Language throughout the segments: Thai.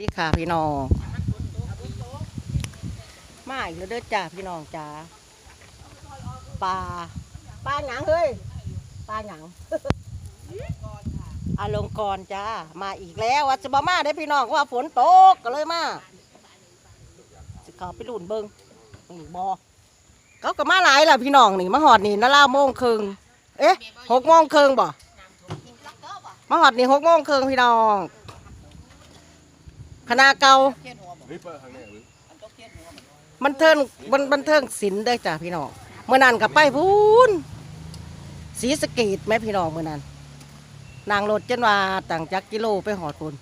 ดีค่ะพี่น้อง มาอีกแล้วเด้อจ้าพี่น้องจ้าปลาปลาหยังเฮ้ยปลาหยังอาลงกรจ้ามาอีกแล้วว่าจะบ่มาได้พี่น้องว่าฝนตกก็เลยมาสิเขาไปลุ่นเบิงนี่บอเขาก็มาหลายแล้วพี่น้องนี่มาหอดนี่นาลาโมงครึ่งเอ๊ะหกโมงครึ่งบ่มาหอดนี่หกโมงครึ่งพี่น้อง คณะเก่านี่เปิดข้างในหรือบันเทิงบันบันเทิงศิลป์ได้อจ้ะพี่น้องเมื่อนั้นกับไปพูนสีสะเกตไหมพี่น้องเมื่อนั้นนางรถจนว่าต่างจากกิโลไปหอดพุ่น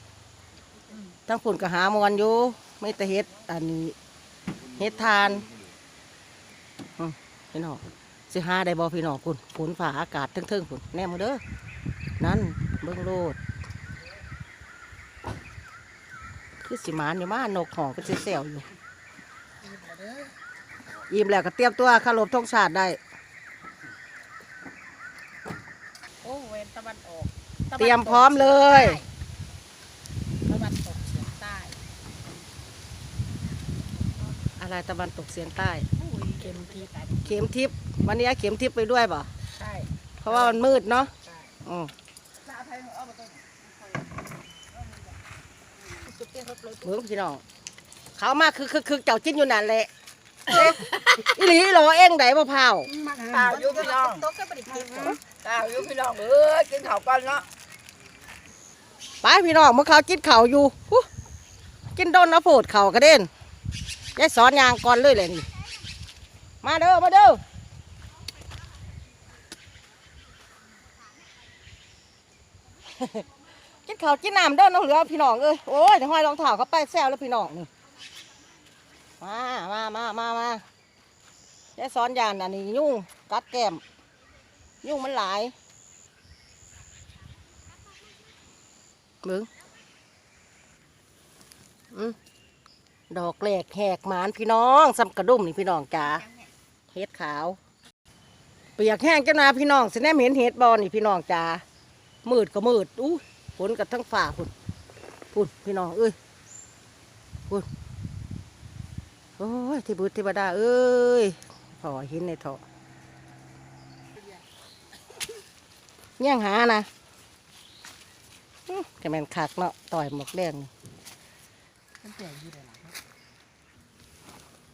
ทั้งพุ่นก็หามวนอยู่ไม่แต่เฮ็ดอันนี้เฮ็ดทานอืมพี่น้องสิหาได้บ่พี่น้องพุ่นฝนฝ่าอากาศเทิงๆพุ่นแน่มือเด้อนั่นเบิ่งโลด คือสิหมานอยู่มานกหองก็สิเซลอยู่ยิ้มแล้วก็เตรียมตัวเข้ารบธงชาติได้ โอ้เวนตะวันออกตะวันตกเตรียมพร้อมเลย ตะวันตกเฉียงใต้อะไรตะวันตกเฉียงใต้ อุ้ยเข็มทิศเข็มทิพย์วันนี้เอาเข็มทิพย์ไปด้วยป่ะใช่เพราะว่ามันมืดเนาะใช่ อืม สุด เบิ้งพี่น้องเขามาคือคือคือเจ้าจิ้นอยู่นั่นแหละเอ๊ะอีหลีรอเองไดมะพร้าวตาอยู่พี่น้องต๊ะก็บริกินตาอยู่พี่น้องเอ้ยกินข้าวก่อนเนาะไปพี่น้องเมื่อเขากินเข่าวอยู่กินโดนนะโผดเข่าวกระเด็นยายสอนยางก่อนเลยเลยนี่มาเด้อมาเด้อ กินข้าวกินน้ำเด้อน้องเหลือพี่น้องเอ้ยโอ้ยจะห้อยรองเท้าเขาไปแซวแล้วพี่น้องนี่มามามามามาได้อนยานอันนี้ยุ่งกัดแก้มยุ่งมันหลายมึงอืมดอกแหลกแหกหมานพี่น้องซ้ำกระดุมนี่พี่น้องจ๋าเห็ดขาว เปียกแห้งจังนาพี่น้องสิแนมเห็นเห็ดบอลนี่พี่น้องจ๋ามืดก็มืดอู้ ฝนกับทั้งฝ่าพุ่นพุ่นพี่น้องเอ้ยพุ่นโอ้ยที่บุตรเทวดาเอ้ยพอหินในท่อแย่งหานะแต่แมนคักเนาะต่อยหมกแดงนี่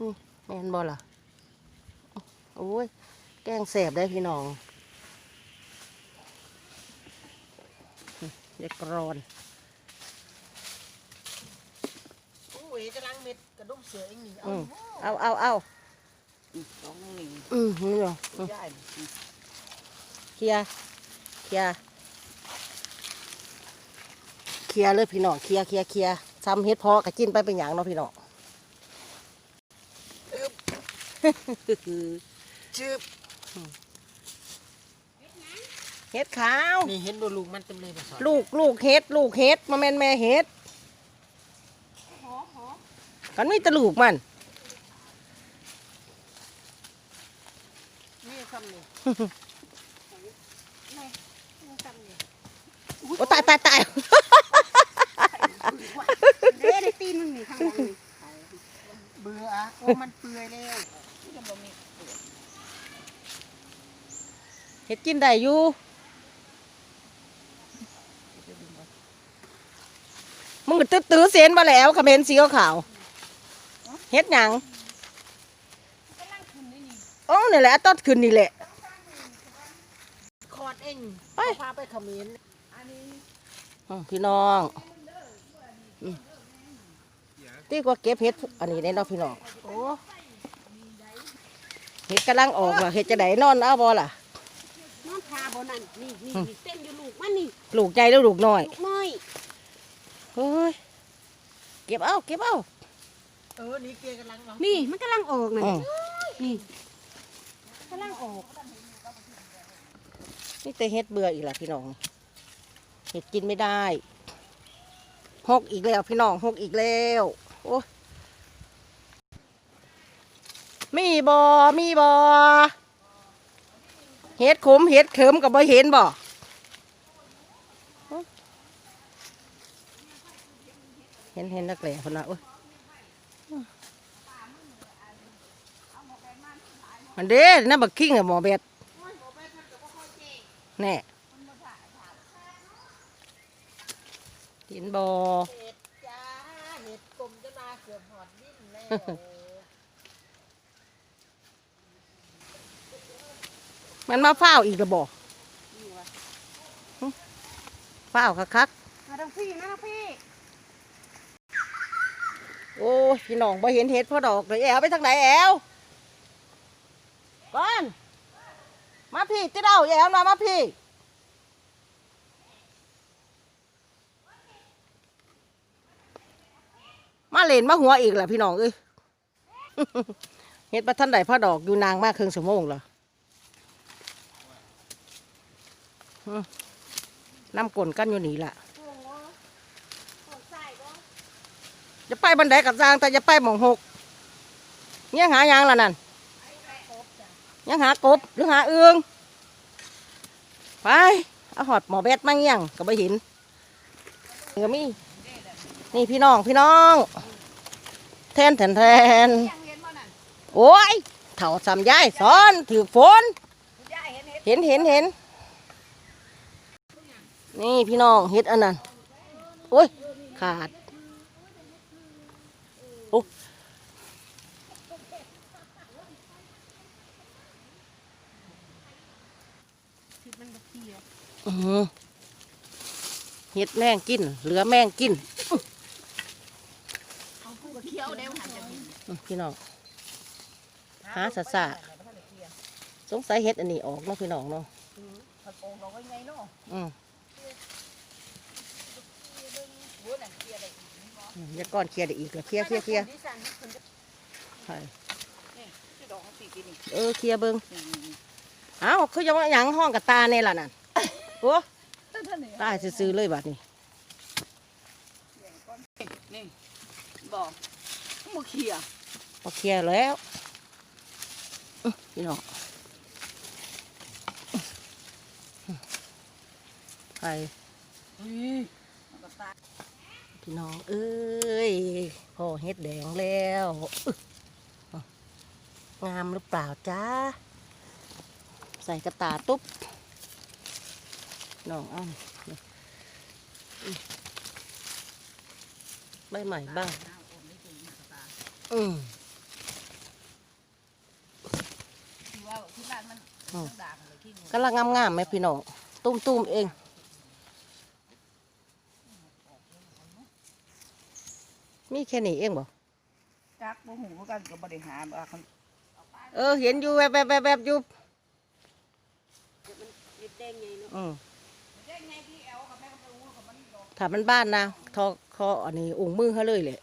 นี่แม่นบ่ล่ะโอ้ยแกงแสบได้พี่น้อง เด็กร้อนอุ้ยกำลังเม็ดกระดุมเสือเองนี่อืมเอาเอาเอาสองนี่อืมนี่เหรออืมได้เคลียร์เคลียร์เคลียร์เลยพี่น้องเคลียร์เคลียร์เคลียร์ซ้ำเฮ็ดเพาะกะจิ้นไปเป็นอย่างเนาะพี่น้องชื่อเฮ็ดขาว นี่เห็นบลูกมันเต็มเลยภาษาลูกลูกเฮ็ด ลูกเฮ็ดมาแม่นแม่เฮ็ดกันมีแต่ลูกมัน นี่คำนี้โอ้ตายตายตายเด้ได้ตีนมันมีข้างหลังนี่เบื่อโอ้มันเปื่อยแล้วจะบ่มี เฮ็ดกินได้อยู่ มึงก็ตื้อตื้อเสียนมาแล้วคอมเมนต์สีขาวๆเฮ็ดหยังโอ้นี่แหละต้นขึ้นนี่แหละคอดเองไปพาไปเขมิ้นอืมพี่น้องอืมตีกว่าเก็บเห็ดอันนี้ได้เนาะพี่น้องโอ้เห็ดกำลังออกว่ะเห็ดจะไดนอนเอาบ่ล่ะน้องพาบ่นั่นนี่นี่นี่เต้นอยู่ลูกมันนี่ลูกใหญ่แล้วลูกน้อยลูกน้อย เฮ้ยเก็บเอาเก็บเอาเออนี่เกยกำลังเนาะนี่มันกำลังออกน่ะอืมนี่กำลังออกนี่แต่เห็ดเบื่ออีกล่ะพี่น้องเห็ดกินไม่ได้หกอีกแล้วพี่น้องหกอีกแล้วโอ้ยมีบอมีบอเห็ดขมเห็ดเขิมกับบ่เห็นบ่ ห็นเห็นนักแหล่คนละโอ้ยมันเด้น่าบักคิงอะหมอเบ็ดแน่เห็นบอเห็ดจ้าเห็ดกลมจะมาเกือบหอดดิ้นแล้วมันมาเฝ้าวอีกระบอกเฝ้าวคักมาทางพี่นะพี่ๆ โอ้พี่น้องบ่เห็นเห็ดพ่อดอกเลยแอวไปทางไหนแอวก่อนมาพี่จะเดาแอวมามาพี่มาเล่นมาหัวอีกแหละพี่น้องเอ้ยเฮ็ดประทันใดพ่อดอกอยู่นางมากครึ่งชั่วโมงเหรอน้ำกลนกันอยู่นี่แหละ โอ้โหโอ้ใส่ก็ จะไปบันไดกับจางแต่จะไปหมองหกเนี่ยหายังล่ะนั่นยังหากบหรือหาเอืองไปเอาหอดหมอแบดมาเงี้ยงก็ไปเห็นนี่ก็มีนี่พี่น้องพี่น้องแทนแทนแทนโอ้ยเถ่าสามย้ายสอนถือฝนเห็นเห็นเห็นเห็นเห็นนี่พี่น้องเห็ดอันนั้นโอ้ยขาดโอ้ ผิดมันบ่เขียว อื้อหือ เห็ดแมงกิน เหลือแมงกินเอาผู้ก็เขียวเด้วหันจะมีอื้อพี่น้องหาสะสะสงสัยเห็ดอันนี้ออกเนาะพี่น้องเนาะผักโป่งเราก็ไงเนาะอืมบัวนั่นเกลียดอะไรอีกอืมอย่าก้อนเคลียร์ได้อีกแล้วเคลียร์เคลียร์เคลียร์ดิฉันเพิ่นจะใช่ที่ดอกเขาปีกนี่เออเคลียร์เบิ้งเอ้าวเขาจะว่าหยังห้องกับตาเนี่ยล่ะนั่น โอ้ตั้งท่านนี่ตายซื้อๆเลยบัดนี้นี่บอกมือเขียพอเคลียร์แล้วอื้อพี่น้องอื้อไปอืมมันก็ตายพี่น้องเอ้ยพ่อเฮ็ดแดงแล้วอึ๊ะงามหรือเปล่าจ้า ใส่กระตาตุ๊บ น้องเอ้านี่อื้อใบใหม่บ้างอืมที่ว่าที่บ้านมันอืมด่างเลยที่งูกำลังงามๆไหมพี่น้องตุ้มๆเองมีแค่นี้เองบ่จักบ่หูกันก็บ่ได้หาบ่คันเออ เห็นอยู่แวบๆๆๆอยู่เห็ดแดงไงเนาะ ถ้ามันบ้านนะทอคออันนี้องค์มือเขาเลยแหละ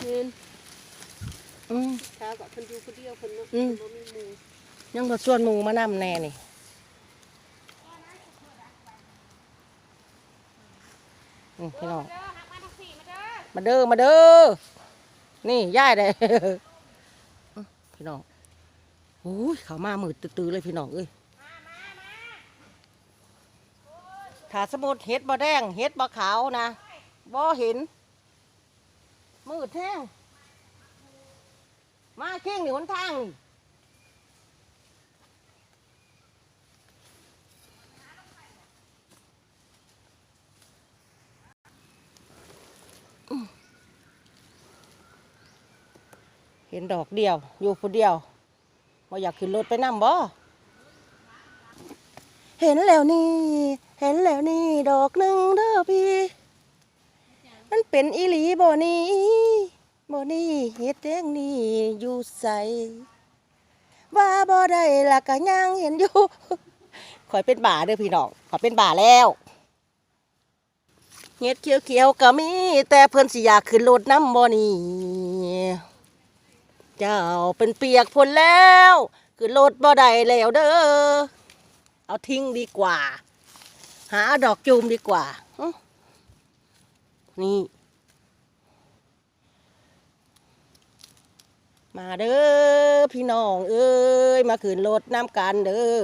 เห็นอืมข้าวกับเพิ่นอยู่คนเดียวเพิ่นเนาะอืมบ่มีหมู่ยังก็ส่วนหมูมานำแน่นี่อืมพี่น้องเด้อหักมาทางพี่มาเด้อมาเด้อมาเด้อนี่ย่ายได้อื้อพี่น้องโอ้ยเขามามืดตื้อๆเลยพี่น้องเอ้ย ถ้าสมมุดเห็ดบ่แดงเห็ดบ่ขาวนะบ่เห็น มืดแท้งมาเข่งนี่หนทางนี่เห็นดอกเดียว อยู่ผู้เดียวบ่อยากขึ้นรถไปนั่งบ่ เห็นแล้วนี่ เห็นแล้วนี่ดอกหนึ่งเด้อพี่ มันเป็นอีหลีบ่นี่บ่นี่เฮ็ดแดงนี่อยู่ใสว่าบ่ได้ละก็ยังเห็นอยู่ขอยเป็นบ่าเด้อพี่น้องขอยเป็นบ่าแล้วเฮ็ดเขียวๆก็มี แต่เพิ่นสิอยากขึ้นรถน้ำบ่นี่เจ้าเป็นเปียกพ้นแล้ว ขึ้นรถบ่ได้แล้วเด้อเอาทิ้งดีกว่า หาดอกจูมดีกว่า นี่ มาเด้อพี่น้อง เอ้ย มาขึ้นรถน้ำกันเด้อ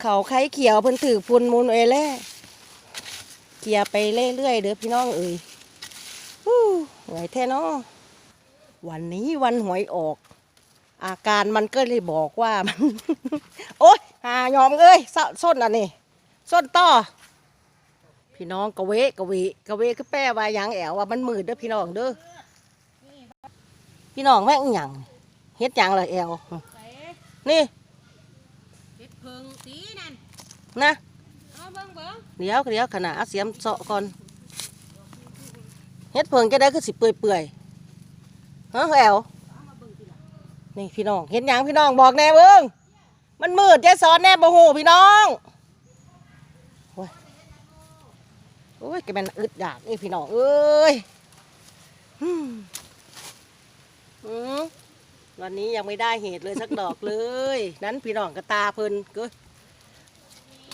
เขาไข่เขียวเพิ่นถือพุนมุนเอแล่ลียร์ไปเรื่อยๆเด้อพี่น้องเอ่ยฮู้เหนื่อยแท้เนาะวันนี้วันหวยออก อาการมันก็เลยบอกว่ามัน โอ๊ย หายอมเอ้ยสะส้นอันนี้ส้นต่อ พี่น้องกะเวกะเวกะเวก็แปลว่าหยังแอวว่ามันมืดเด้อพี่น้องเด้อพี่น้องแม่งหยังเฮ็ดหยังเลยแอวใส่นี่เฮ็ดเพิงสีนั่นนะเอาเบิ่งเบิ่งเดี๋ยวเดี๋ยวขนาดเอาเสียมเสาะก่อนเฮ็ดเพิงจะได้คือสิเปื่อยเปื่อยๆฮะแอวนี่พี่น้องเห็นหยังพี่น้องบอกแน่เบิ้ง มันมืดจะสอนแน่บ่ฮู้พี่น้องโอ้ยโอ้ยแกแมันอึดอยากนี่พี่น้องเอ้ยอืมอืมวันนี้ยังไม่ได้เหตุเลยสักดอกเลย นั้นพี่น้องกระตาเพิ่นเก็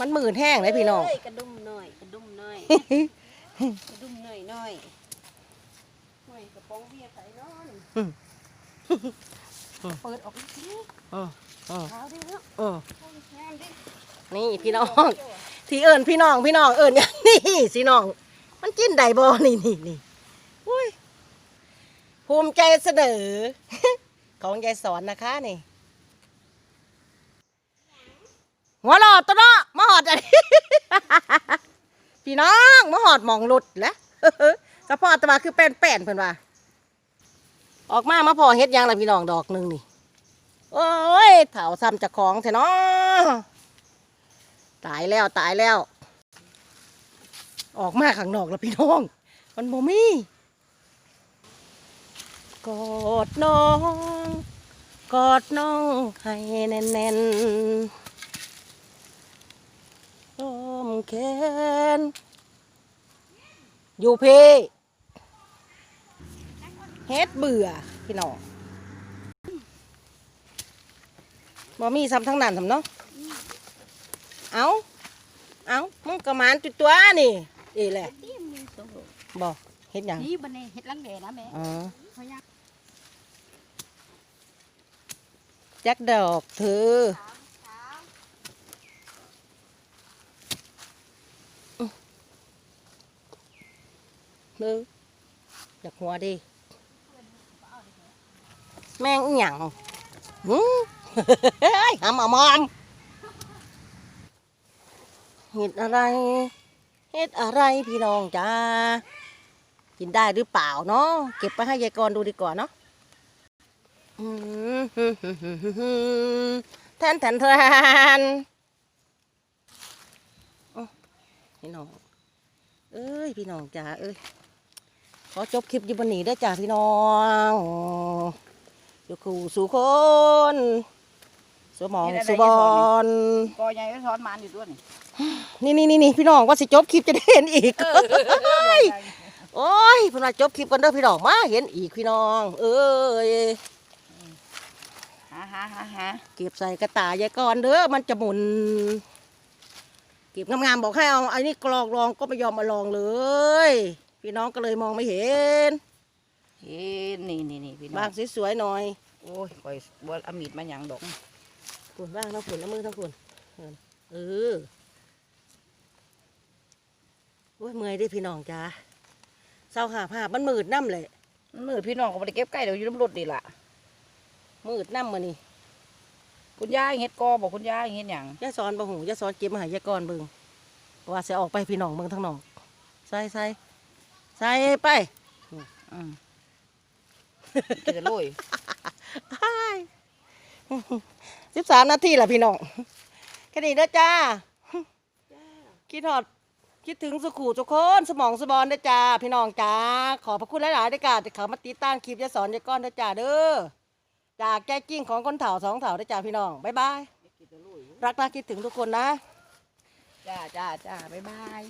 มันมืดแห้งเลยพี่น้องเยกระดุมหน่อยกระดุมหน่อยกระดุมหน่อยหน่อยหน่อยกระป๋องเบียร์ใส่เนาะนี่อืมเปิดออกอีกที อืมอืมนี่พี่น้อง ที่เอิญพี่น้องพี่น้องเอิญอย่างนี่สิน้อง มันกินไดบอนี่นี่นี่อุ้ยภูมิใจเสนอ ของยายสอนนะคะนี่หัวหลอดตัวเนาะมาหอดอันนี้พี่น้องมาหอดหมองหลุดแล้วกระเพาะตะวาคือแป้นแป้นเพิ่อนว่า ออกมามาพอเฮ็ดยังล่ะพี่น้องดอกหนึ่งนี่ โอ้ยเถาซ้ำจากของเถอะเนาะตายแล้วตายแล้ว ออกมาข้างนอกแล้วพี่น้อง มันบ่มีกอดน้อง กอดน้องให้แน่นๆอ้อมแขนอยู่เพเฮ็ดเบื่อพี่น้อง บ่มีซ้ำทั้งนั้นทำเนาะเอาเอามึงกระมานจุดตัวนี่อีแหละเตี้ยมีโซ่บอกเฮ็ดหยังนี่บันนี้เฮ็ดลังแดนะแม่อ๋อเขายังจักดอกเธอเนื้ออยากหัวดิ แม่งอหย่างหืมเฮ้ย หำอมอมเห็ดอะไร เห็ดอะไรพี่น้องจ้ากินได้หรือเปล่าเนาะเก็บไปให้ยายกรดูดีกว่าเนาะอืมแทนแทนแทนโอ้พี่น้อง เอ้ยพี่น้องจ้าเอ้ยขอจบคลิปอยู่บนนี้เด้จ้าพี่น้องอยู่คู่สู่คน สมองสุบอลกอใหญ่ก็ซ้อนมันอยู่ตัวนี่นี่นี่นี่นี่พี่น้องว่าสิจบคลิปจะได้เห็นอีกโอ้ยเพี่นว่าจบคลิปกันเด้อพี่น้องมาเห็นอีกพี่น้อง เอ้ยฮะฮะฮะฮะเก็บใส่กระต่ายยายก่อนเด้อมันจะหมุนเก็บงามๆบอกให้เอาไอ้นี่กรองลองก็ไม่ยอมมาลองเลย พี่น้องก็เลยมองไม่เห็นเห็นนี่นี่นี่พี่น้บาองงสวยๆหน่อยโอ้ยคอยบ่เอามีดมาหยังดอก ฝุ่นบ้างทั้งฝุ่นน้ำมือทั้งฝุ่นเออโอ้ยเมื่อยเดิพี่น้องจ้าเศร้าหาภาพมันมืดน้ำเลยมือพี่น้องก็บ่ได้เก็บไก่เดี๋ยวอยู่น้ำรถดีล่ะมืดน้ำมานี่คุณยายเฮ็ดกอบอกคุณยายเฮ็ดหยังยายสอนบ่หูยายสอนเก็บมาใหายายก่อนเบิ่งว่าจะออกไปพี่น้องเบิ่งทั้งน้องใส่ใส่ใส่ไปอืมเกิดเลย สิบสามนาทีแหละพี่น้องแค่นี้เด้อจ้าคิดหอดคิดถึงสุขูทุกคนสมองสบอนเด้อจ้าพี่น้องจ้าขอพระคุณหลายๆด้อจ้าที่เขามาติดตามคลิปจะสอนยายก้อนเด้อจ้าเด้อจากใจจริงของคนเถ่าสองเถ่าเด้จ้าพี่น้องบ๊ายบายรักๆคิดถึงทุกคนนะจ้าจ้าจ้าบ๊ายบาย